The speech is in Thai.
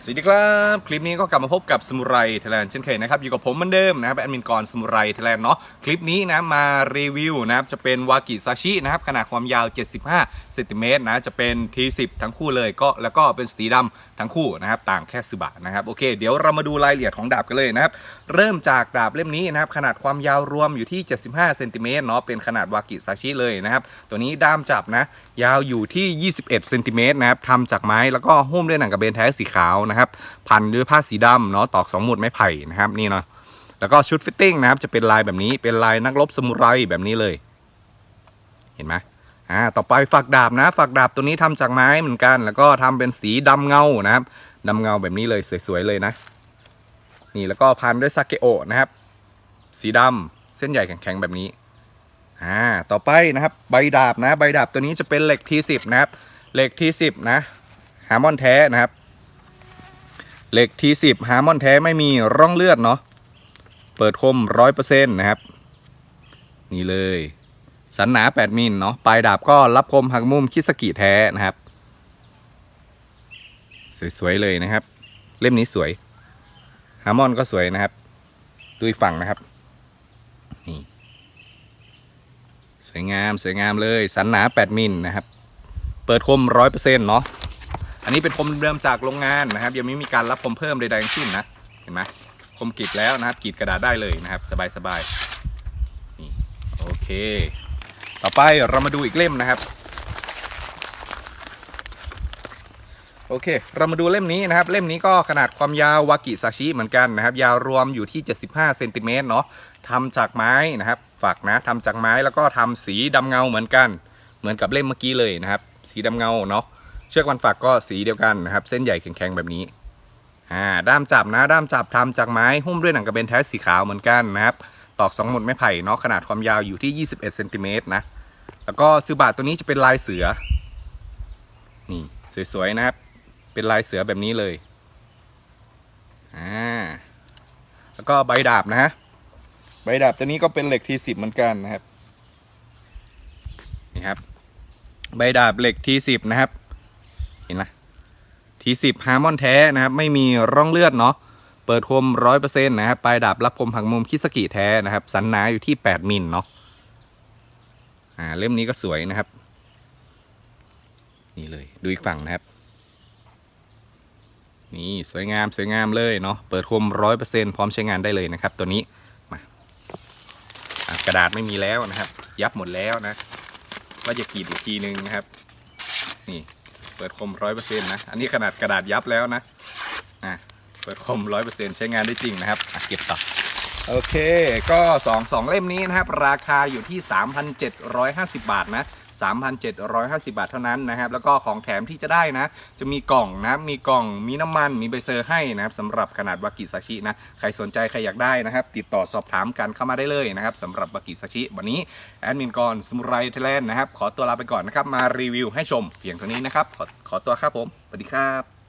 สวัสดีครับ คลิปนี้ก็กลับมาพบกับสมุไรไทยแลนด์เช่นเคยนะครับ อยู่กับผมเหมือนเดิมนะครับแอดมินกรสมุไรไทยแลนด์เนาะคลิปนี้นะมารีวิวนะครับจะเป็นวากิซาชินะครับขนาดความยาว 75เซนติเมตรนะจะเป็น T10 ทั้งคู่เลยก็แล้วก็เป็นสีดำทั้งคู่นะครับต่างแค่สิบาทนะครับโอเค เดี๋ยวเรามาดูรายละเอียดของดาบกันเลยนะครับเริ่มจากดาบเล่มนี้นะครับขนาดความยาวรวมอยู่ที่ 75เซนติเมตรเนาะเป็นขนาดวากิซาชิเลยนะครับตัวนี้ด้ามจับนะยาวอยู่ที่ 21เซนติเมตรนะครับทำจากไม้แล้วก็หุ้มด้วยหนังกระเบนแท้สีขาวนะครับ พันด้วยผ้าสีดำเนาะตอกสองหมุดไม้ไผ่นะครับนี่เนาะแล้วก็ชุดฟิตติ้งนะครับจะเป็นลายแบบนี้เป็นลายนักรบสมุไรแบบนี้เลย เห็นไหมอ่าต่อไปฝักดาบนะฝักดาบตัวนี้ทำจากไม้เหมือนกัน แล้วก็ทำเป็นสีดำเงานะครับดำเงาแบบนี้เลยสวยๆเลยนะ นี่แล้วก็พันด้วยซาเกโอะนะครับ สีดำเส้นใหญ่แข็งๆแบบนี้อ่าต่อไปนะครับใบดาบนะ ใบดาบตัวนี้จะเป็นเหล็กทีสิบนะครับเหล็กทีสิบนะฮาร์มอนแท้นะครับ เหล็กทีสิบฮาร์มอนแท้ไม่มีร่องเลือดเนาะเปิดคมร้อยเปอร์เซ็นต์นะครับ นี่เลย สันหนา 8 มิลเนาะปลายดาบก็รับคมหักมุมคิสกิแท้นะครับ สวย ๆ เลยนะครับ เล่มนี้สวยฮาร์มอนก็สวยนะครับดูอีกฝั่งนะครับนี่สวยงามสวยงามเลย สันหนา 8 มิลนะครับ เปิดคมร้อยเปอร์เซ็นต์เนาะ อันนี้เป็นคมเดิมจากโรงงานนะครับ ยังไม่มีการรับคมเพิ่มใดๆทั้งสิ้นนะ เห็นไหมคมกรีดแล้วนะครับกรีดกระดาษได้เลยนะครับ สบายๆนี่โอเค ต่อไปเรามาดูอีกเล่มนะครับ โอเค เรามาดูเล่มนี้นะครับ เล่มนี้ก็ขนาดความยาววากิซาชิเหมือนกันนะครับ ยาวรวมอยู่ที่ 75เซนติเมตรเนาะทำจากไม้นะครับ ฝากนะทำจากไม้แล้วก็ทำสีดำเงาเหมือนกัน เหมือนกับเล่มเมื่อกี้เลยนะครับ สีดำเงาเนาะ เชือกวันฝักก็สีเดียวกันนะครับ เส้นใหญ่แข็งๆแบบนี้อ่าด้ามจับนะด้ามจับทำจากไม้หุ้มด้วยหนังกระเบนแท้สีขาวเหมือนกันนะครับ ตอกสองหมุดไม้ไผ่เนาะขนาดความยาวอยู่ที่ 21เซนติเมตรนะแล้วก็ซือบะตัวนี้จะเป็นลายเสือ นี่สวยๆนะครับ เป็นลายเสือแบบนี้เลยอ่าแล้วก็ใบดาบนะฮะใบดาบตัวนี้ก็เป็นเหล็กทีสิบเหมือนกันนะครับนี่ครับ ใบดาบเหล็กทีสิบนะครับ ห็นไหมทีสิบฮาร์มอนแท้นะครับไม่มีร่องเลือดเนาะเปิดคมร้อยเปอร์เซ็นต์นะครับปลายดาบรับคมหักมุมคิสกิแท้นะครับสันหนาอยู่ที่แปดมิลเนาะอ่าเล่มนี้ก็สวยนะครับ นี่เลยดูอีกฝั่งนะครับ นี่สวยงามสวยงามเลยเนาะเปิดคมร้อยเปอร์เซ็นต์พร้อมใช้งานได้เลยนะครับ ตัวนี้มากระดาษไม่มีแล้วนะครับ ยับหมดแล้วนะว่าจะกรีดอีกทีนึงนะครับ นี่ ปิดคมร้อยเปอร์เซ็นต์นะ อันนี้ขนาดกระดาษยับแล้วนะอะเปิดคมร้อยเปอร์เซ็นต์ใช้งานได้จริงนะครับเก็บต่อ โอเค ก็สองสองเล่มนี้นะครับ ราคาอยู่ที่ 3,750 บาทนะ 3,750 บาทเท่านั้นนะครับ แล้วก็ของแถมที่จะได้นะ จะมีกล่องนะมีกล่องมีน้ำมันมีใบเซอร์ให้นะครับสำหรับขนาดวากิซาชินะ ใครสนใจ ใครอยากได้นะครับ ติดต่อสอบถามกันเข้ามาได้เลยนะครับสำหรับวากิซาชิ วันนี้แอดมินกรสมุไรไทยแลนด์นะครับ ขอตัวลาไปก่อนนะครับ มารีวิวให้ชมเพียงเท่านี้นะครับ ขอขอตัวครับผมสวัสดีครับ